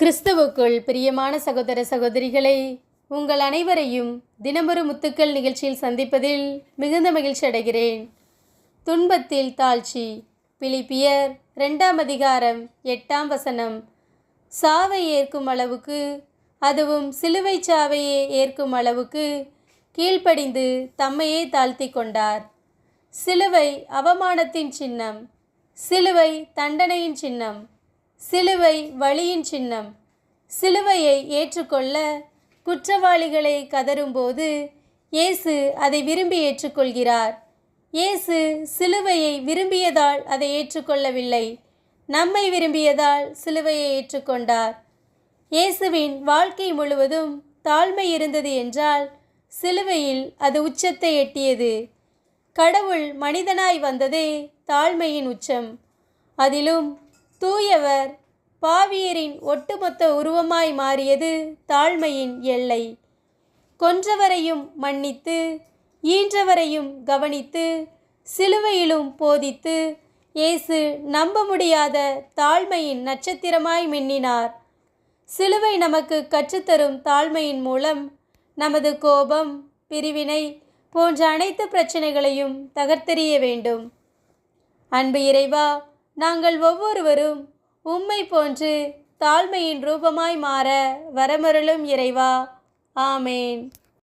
கிறிஸ்தவுக்குள் பிரியமான சகோதர சகோதரிகளை உங்கள் அனைவரையும் தினமொரு முத்துக்கள் நிகழ்ச்சியில் சந்திப்பதில் மிகுந்த மகிழ்ச்சி அடைகிறேன். துன்பத்தில் தாழ்ச்சி. பிலிப்பியர் ரெண்டாம் அதிகாரம் எட்டாம் வசனம். சாவை ஏற்கும் அளவுக்கு அதுவும் சிலுவை சாவையே ஏற்கும் அளவுக்கு கீழ்ப்படிந்து தம்மையே தாழ்த்தி கொண்டார். சிலுவை அவமானத்தின் சின்னம். சிலுவை தண்டனையின் சின்னம். சிலுவை வழியின் சின்னம். சிலுவையை ஏற்றுக்கொள்ள குற்றவாளிகளை கதரும்போது இயேசு அதை விரும்பி ஏற்றுக்கொள்கிறார். இயேசு சிலுவையை விரும்பியதால் அதை ஏற்றுக்கொள்ளவில்லை. நம்மை விரும்பியதால் சிலுவையை ஏற்றுக்கொண்டார். இயேசுவின் வாழ்க்கை முழுவதும் தாழ்மை இருந்தது என்றால் சிலுவையில் அது உச்சத்தை எட்டியது. கடவுள் மனிதனாய் வந்ததே தாழ்மையின் உச்சம். அதிலும் தூயவர் பாவியரின் ஒட்டுமொத்த உருவமாய் மாறியது தாழ்மையின் எல்லை. கொன்றவரையும் மன்னித்து ஈன்றவரையும் கவனித்து சிலுவையிலும் போதித்து இயேசு நம்ப முடியாத தாழ்மையின் நட்சத்திரமாய் மின்னினார். சிலுவை நமக்கு கற்றுத்தரும் தாழ்மையின் மூலம் நமது கோபம் பிரிவினை போன்ற அனைத்து பிரச்சனைகளையும் தகர்த்தெறிய வேண்டும். அன்பு இறைவா நாங்கள் ஒவ்வொருவரும் உம்மை போன்று தாழ்மையின் ரூபமாய் மாற வரமருளும் இறைவா. ஆமேன்.